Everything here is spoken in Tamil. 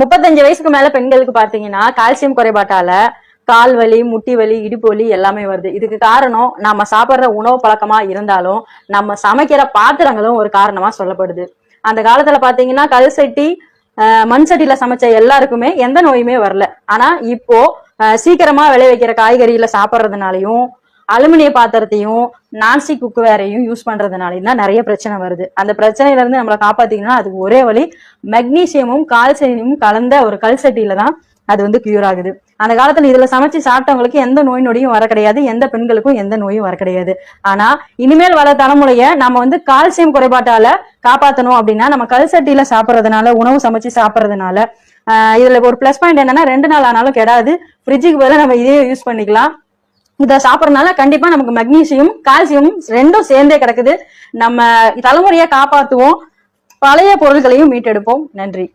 முப்பத்தஞ்சு வயசுக்கு மேல பெண்களுக்கு பாத்தீங்கன்னா கால்சியம் குறைபாட்டால கால் வலி முட்டி வலி இடுப்பு வலி எல்லாமே வருது. இதுக்கு காரணம் நம்ம சாப்பிடுற உணவு பழக்கமா இருந்தாலும் நம்ம சமைக்கிற பாத்திரங்களும் ஒரு காரணமா சொல்லப்படுது. அந்த காலத்துல பாத்தீங்கன்னா கல் சட்டி மண் சட்டியில சமைச்ச எல்லாருக்குமே எந்த நோயுமே வரல. ஆனா இப்போ சீக்கிரமா விளைவிக்கிற காய்கறியில சாப்பிட்றதுனாலையும் அலுமினிய பாத்திரத்தையும் நான்ஸ்டிக் குக் வேறையும் யூஸ் பண்றதுனாலையும் தான் நிறைய பிரச்சனை வருது. அந்த பிரச்சனையில இருந்து நம்மளை காப்பாத்திக்கணும்னா அதுக்கு ஒரே வழி மெக்னீசியமும் கால்சியமும் கலந்த ஒரு கல் சட்டியில தான் அது வந்து கியூர் ஆகுது. அந்த காலத்துல இதுல சமைச்சு சாப்பிட்டவங்களுக்கு எந்த நோய் நொடியும் வர கிடையாது எந்த பெண்களுக்கும் எந்த நோயும் வர கிடையாது. ஆனா இனிமேல் வர தலைமுறைய நம்ம வந்து கால்சியம் குறைபாட்டால காப்பாத்தணும் அப்படின்னா நம்ம கல் சட்டியில சாப்பிட்றதுனால உணவு சமைச்சு சாப்பிட்றதுனால இதுல ஒரு ப்ளஸ் பாயிண்ட் என்னன்னா ரெண்டு நாள் ஆனாலும் கெடாது. ஃப்ரிட்ஜுக்கு பதிலாக நம்ம இதே யூஸ் பண்ணிக்கலாம். இதை சாப்பிட்றதுனால கண்டிப்பா நமக்கு மக்னீசியம் கால்சியம் ரெண்டும் சேர்ந்தே கிடக்குது. நம்ம தலைமுறையை காப்பாத்துவோம். பழைய பொருட்களையும் மீட்டெடுப்போம். நன்றி.